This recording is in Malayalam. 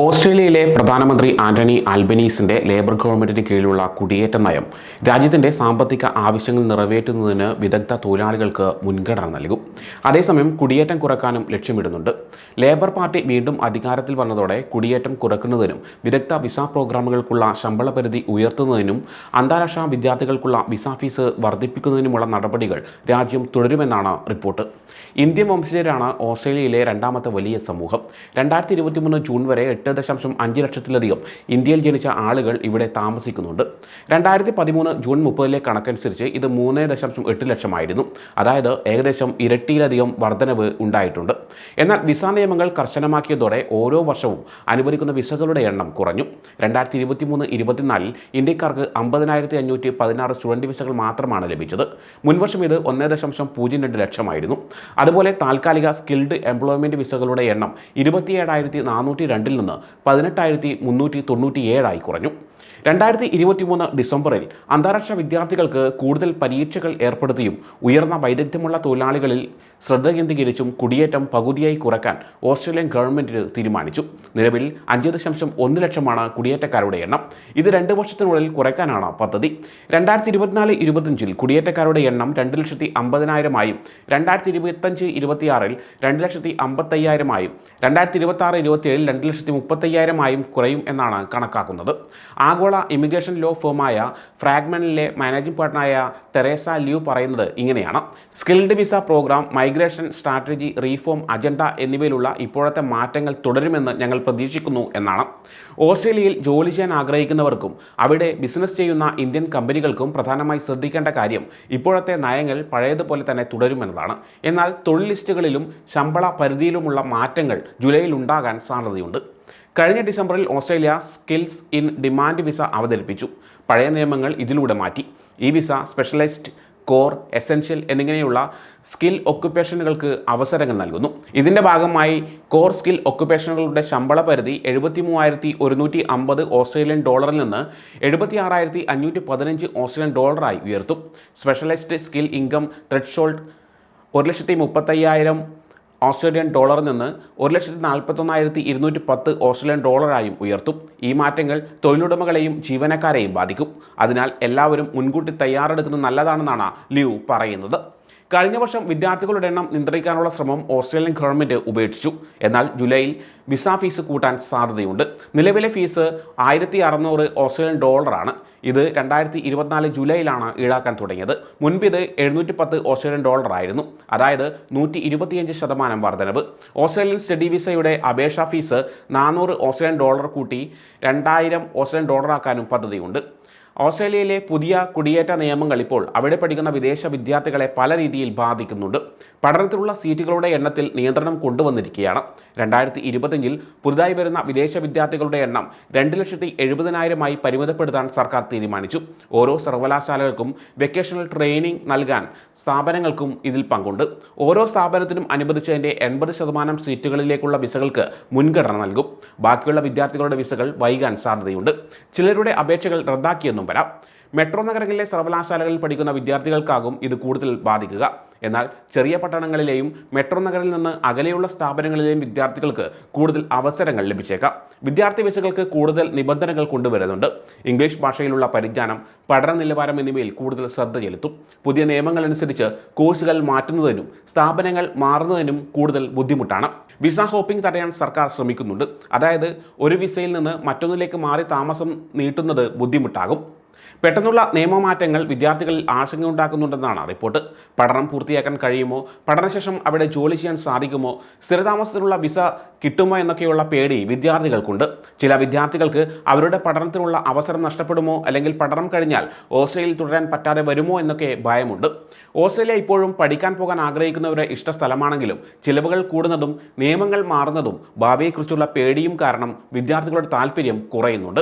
ഓസ്ട്രേലിയയിലെ പ്രധാനമന്ത്രി ആന്റണി ആൽബനീസിന്റെ ലേബർ ഗവൺമെന്റിന് കീഴിലുള്ള കുടിയേറ്റ നയം രാജ്യത്തിന്റെ സാമ്പത്തിക ആവശ്യങ്ങൾ നിറവേറ്റുന്നതിന് വിദഗ്ധ തൊഴിലാളികൾക്ക് മുൻഗണന നൽകും. അതേസമയം കുടിയേറ്റം കുറക്കാനും ലക്ഷ്യമിടുന്നുണ്ട്. ലേബർ പാർട്ടി വീണ്ടും അധികാരത്തിൽ വന്നതോടെ കുടിയേറ്റം കുറക്കുന്നതിനും വിദഗ്ധ വിസ പ്രോഗ്രാമുകൾക്കുള്ള ശമ്പള പരിധി ഉയർത്തുന്നതിനും അന്താരാഷ്ട്ര വിദ്യാർത്ഥികൾക്കുള്ള വിസ ഫീസ് വർദ്ധിപ്പിക്കുന്നതിനുമുള്ള നടപടികൾ രാജ്യം തുടരുമെന്നാണ് റിപ്പോർട്ട്. ഇന്ത്യൻ വംശജരാണ് ഓസ്ട്രേലിയയിലെ രണ്ടാമത്തെ വലിയ സമൂഹം. രണ്ടായിരത്തി ജൂൺ വരെ എട്ട് ദശാംശം അഞ്ച് ലക്ഷത്തിലധികം ഇന്ത്യയിൽ ജനിച്ച ആളുകൾ ഇവിടെ താമസിക്കുന്നുണ്ട്. രണ്ടായിരത്തി പതിമൂന്ന് ജൂൺ മുപ്പതിലെ കണക്കനുസരിച്ച് ഇത് മൂന്ന് ദശാംശം എട്ട് ലക്ഷമായിരുന്നു. അതായത് ഏകദേശം ഇരട്ടിയിലധികം വർധനവ് ഉണ്ടായിട്ടുണ്ട്. എന്നാൽ വിസ നിയമങ്ങൾ കർശനമാക്കിയതോടെ ഓരോ വർഷവും അനുവദിക്കുന്ന വിസകളുടെ എണ്ണം കുറഞ്ഞു. രണ്ടായിരത്തി ഇരുപത്തി മൂന്ന് ഇരുപത്തിനാലിൽ ഇന്ത്യക്കാർക്ക് അമ്പതിനായിരത്തി അഞ്ഞൂറ്റി പതിനാറ് സ്റ്റുഡന്റ് വിസകൾ മാത്രമാണ് ലഭിച്ചത്. മുൻവർഷം ഇത് ഒന്ന് ദശാംശം പൂജ്യം രണ്ട് ലക്ഷമായിരുന്നു. അതുപോലെ താൽക്കാലിക സ്കിൽഡ് എംപ്ലോയ്മെന്റ് വിസകളുടെ എണ്ണം ഇരുപത്തിയേഴായിരത്തി നാനൂറ്റി രണ്ടിൽ നിന്ന് പതിനെട്ടായിരത്തി മുന്നൂറ്റി തൊണ്ണൂറ്റി ഏഴായി കുറഞ്ഞു. രണ്ടായിരത്തി ഇരുപത്തിമൂന്ന് ഡിസംബറിൽ അന്താരാഷ്ട്ര വിദ്യാർത്ഥികൾക്ക് കൂടുതൽ പരീക്ഷകൾ ഏർപ്പെടുത്തിയും ഉയർന്ന വൈദഗ്ധ്യമുള്ള തൊഴിലാളികളിൽ ശ്രദ്ധ കേന്ദ്രീകരിച്ചും കുടിയേറ്റം പകുതിയായി കുറയ്ക്കാൻ ഓസ്ട്രേലിയൻ ഗവൺമെന്റ് തീരുമാനിച്ചു. നിലവിൽ അഞ്ച് ദശാംശം ഒന്ന് ലക്ഷമാണ് കുടിയേറ്റക്കാരുടെ എണ്ണം. ഇത് രണ്ട് വർഷത്തിനുള്ളിൽ കുറയ്ക്കാനാണ് പദ്ധതി. രണ്ടായിരത്തി ഇരുപത്തിനാല് ഇരുപത്തഞ്ചിൽ കുടിയേറ്റക്കാരുടെ എണ്ണം രണ്ട് ലക്ഷത്തി അമ്പതിനായിരമായും രണ്ടായിരത്തി ഇരുപത്തഞ്ച് ഇരുപത്തിയാറിൽ രണ്ട് ലക്ഷത്തി അമ്പത്തയ്യായിരമായും രണ്ടായിരത്തി ഇരുപത്തി ആറ് ഇരുപത്തിയേഴിൽ രണ്ട് ലക്ഷത്തി മുപ്പത്തയ്യായിരമായും കുറയും എന്നാണ് കണക്കാക്കുന്നത്. ആഗോള ഇമിഗ്രേഷൻ ലോ ഫേമായ ഫ്രാഗ്മെന്റിലെ മാനേജിംഗ് പാർട്ണറായ ടെറേസ ലിയു പറയുന്നത് ഇങ്ങനെയാണ്. Skilled visa programme migration strategy reform agenda എന്നിവയിലുള്ള ഇപ്പോഴത്തെ മാറ്റങ്ങൾ തുടരുമെന്ന് ഞങ്ങൾ പ്രതീക്ഷിക്കുന്നു എന്നാണ്. ഓസ്ട്രേലിയയിൽ ജോലി ചെയ്യാൻ ആഗ്രഹിക്കുന്നവർക്കും അവിടെ ബിസിനസ് ചെയ്യുന്ന ഇന്ത്യൻ കമ്പനികൾക്കും പ്രധാനമായി ശ്രദ്ധിക്കേണ്ട കാര്യം ഇപ്പോഴത്തെ നയങ്ങൾ പഴയതുപോലെ തന്നെ തുടരുമെന്നതാണ്. എന്നാൽ തൊഴിൽ ലിസ്റ്റുകളിലും ശമ്പള പരിധിയിലുമുള്ള മാറ്റങ്ങൾ ജൂലൈയിൽ ഉണ്ടാകാൻ സാധ്യതയുണ്ട്. കഴിഞ്ഞ ഡിസംബറിൽ Australia skills in demand visa അവതരിപ്പിച്ചു. പഴയ നിയമങ്ങൾ ഇതിലൂടെ മാറ്റി. ഈ വിസ സ്പെഷ്യലൈസ്ഡ് കോർ എസെൻഷ്യൽ എന്നിങ്ങനെയുള്ള സ്കിൽ ഒക്യുപ്പേഷനുകൾക്ക് അവസരങ്ങൾ നൽകുന്നു. ഇതിന്റെ ഭാഗമായി കോർ സ്കിൽ ഒക്യുപ്പേഷനുകളുടെ ശമ്പള പരിധി എഴുപത്തി മൂവായിരത്തി ഒരുന്നൂറ്റി അമ്പത് ഓസ്ട്രേലിയൻ ഡോളറിൽ നിന്ന് എഴുപത്തി ആറായിരത്തി അഞ്ഞൂറ്റി പതിനഞ്ച് ഓസ്ട്രേലിയൻ ഡോളറായി ഉയർത്തും. സ്പെഷ്യലൈസ്ഡ് സ്കിൽ ഇൻകം ത്രെഡ്ഷോൾഡ് ഒരു ലക്ഷത്തി മുപ്പത്തയ്യായിരം ഓസ്ട്രേലിയൻ ഡോളറിൽ നിന്ന് ഒരു ലക്ഷത്തി നാൽപ്പത്തൊന്നായിരത്തി ഇരുന്നൂറ്റി പത്ത് ഓസ്ട്രേലിയൻ ഡോളറായും ഉയർത്തും. ഈ മാറ്റങ്ങൾ തൊഴിലുടമകളെയും ജീവനക്കാരെയും ബാധിക്കും. അതിനാൽ എല്ലാവരും മുൻകൂട്ടി തയ്യാറെടുക്കുന്നത് നല്ലതാണെന്നാണ് ലിയു പറയുന്നത്. കഴിഞ്ഞ വർഷം വിദ്യാർത്ഥികളുടെ എണ്ണം നിയന്ത്രിക്കാനുള്ള ശ്രമം ഓസ്ട്രേലിയൻ ഗവൺമെന്റ് ഉപേക്ഷിച്ചു. എന്നാൽ ജൂലൈയിൽ വിസ ഫീസ് കൂട്ടാൻ സാധ്യതയുണ്ട്. നിലവിലെ ഫീസ് ആയിരത്തി അറുന്നൂറ് ഓസ്ട്രേലിയൻ ഡോളറാണ് ഇത് രണ്ടായിരത്തി ഇരുപത്തിനാല് ജൂലൈയിലാണ് ഈടാക്കാൻ തുടങ്ങിയത്. മുൻപ് ഇത് എഴുന്നൂറ്റി പത്ത് ഓസ്ട്രേലിയൻ ഡോളർ ആയിരുന്നു. അതായത് നൂറ്റി ഇരുപത്തിയഞ്ച് ശതമാനം വർധനവ്. ഓസ്ട്രേലിയൻ സ്റ്റഡി വിസയുടെ അപേക്ഷാ ഫീസ് നാനൂറ് ഓസ്ട്രേലിയൻ ഡോളർ കൂട്ടി രണ്ടായിരം ഓസ്ട്രേലിയൻ ഡോളറാക്കാനും പദ്ധതിയുണ്ട്. ഓസ്ട്രേലിയയിലെ പുതിയ കുടിയേറ്റ നിയമങ്ങൾ ഇപ്പോൾ അവിടെ പഠിക്കുന്ന വിദേശ വിദ്യാർത്ഥികളെ പല രീതിയിൽ ബാധിക്കുന്നുണ്ട്. പഠനത്തിലുള്ള സീറ്റുകളുടെ എണ്ണത്തിൽ നിയന്ത്രണം കൊണ്ടുവന്നിരിക്കുകയാണ്. രണ്ടായിരത്തി ഇരുപത്തഞ്ചിൽ പുതുതായി വരുന്ന വിദേശ വിദ്യാർത്ഥികളുടെ എണ്ണം രണ്ട് ലക്ഷത്തി എഴുപതിനായിരമായി പരിമിതപ്പെടുത്താൻ സർക്കാർ തീരുമാനിച്ചു. ഓരോ സർവകലാശാലകൾക്കും വെക്കേഷണൽ ട്രെയിനിങ് നൽകാൻ സ്ഥാപനങ്ങൾക്കും ഇതിൽ പങ്കുണ്ട്. ഓരോ സ്ഥാപനത്തിനും അനുവദിച്ചതിന്റെ എൺപത് ശതമാനം സീറ്റുകളിലേക്കുള്ള വിസകൾക്ക് മുൻഗണന നൽകും. ബാക്കിയുള്ള വിദ്യാർത്ഥികളുടെ വിസകൾ വൈകാൻ സാധ്യതയുണ്ട്. ചിലരുടെ അപേക്ഷകൾ റദ്ദാക്കിയെന്നും വരാം മെട്രോ നഗരങ്ങളിലെ സർവകലാശാലകളിൽ പഠിക്കുന്ന വിദ്യാർത്ഥികൾക്കാകും ഇത് കൂടുതൽ ബാധിക്കുക. എന്നാൽ ചെറിയ പട്ടണങ്ങളിലെയും മെട്രോ നഗറിൽ നിന്ന് അകലെയുള്ള സ്ഥാപനങ്ങളിലെയും വിദ്യാർത്ഥികൾക്ക് കൂടുതൽ അവസരങ്ങൾ ലഭിച്ചേക്കാം. വിദ്യാർത്ഥി വിസകൾക്ക് കൂടുതൽ നിബന്ധനകൾ കൊണ്ടുവരുന്നുണ്ട്. ഇംഗ്ലീഷ് ഭാഷയിലുള്ള പരിജ്ഞാനം പഠന നിലവാരം എന്നിവയിൽ കൂടുതൽ ശ്രദ്ധ ചെലുത്തും. പുതിയ നിയമങ്ങൾ അനുസരിച്ച് കോഴ്സുകൾ മാറ്റുന്നതിനും സ്ഥാപനങ്ങൾ മാറുന്നതിനും കൂടുതൽ ബുദ്ധിമുട്ടാണ്. വിസ ഹോപ്പിംഗ് തടയാൻ സർക്കാർ ശ്രമിക്കുന്നുണ്ട്. അതായത് ഒരു വിസയിൽ നിന്ന് മറ്റൊന്നിലേക്ക് മാറി താമസം നീട്ടുന്നത് ബുദ്ധിമുട്ടാകും. പെട്ടെന്നുള്ള നിയമമാറ്റങ്ങൾ വിദ്യാർത്ഥികളിൽ ആശങ്കയുണ്ടാക്കുന്നുണ്ടെന്നാണ് റിപ്പോർട്ട്. പഠനം പൂർത്തിയാക്കാൻ കഴിയുമോ? പഠനശേഷം അവിടെ ജോലി ചെയ്യാൻ സാധിക്കുമോ? സ്ഥിരതാമസത്തിനുള്ള വിസ കിട്ടുമോ എന്നൊക്കെയുള്ള പേടി വിദ്യാർത്ഥികൾക്കുണ്ട്. ചില വിദ്യാർത്ഥികൾക്ക് അവരുടെ പഠനത്തിനുള്ള അവസരം നഷ്ടപ്പെടുമോ? അല്ലെങ്കിൽ പഠനം കഴിഞ്ഞാൽ ഓസ്ട്രേലിയയിൽ തുടരാൻ പറ്റാതെ വരുമോ എന്നൊക്കെ ഭയമുണ്ട്. ഓസ്ട്രേലിയ ഇപ്പോഴും പഠിക്കാൻ പോകാൻ ആഗ്രഹിക്കുന്നവരുടെ ഇഷ്ട സ്ഥലമാണെങ്കിലും ചിലവുകൾ കൂടുന്നതും നിയമങ്ങൾ മാറുന്നതും ഭാവിയെക്കുറിച്ചുള്ള പേടിയും കാരണം വിദ്യാർത്ഥികളുടെ താല്പര്യം കുറയുന്നുണ്ട്.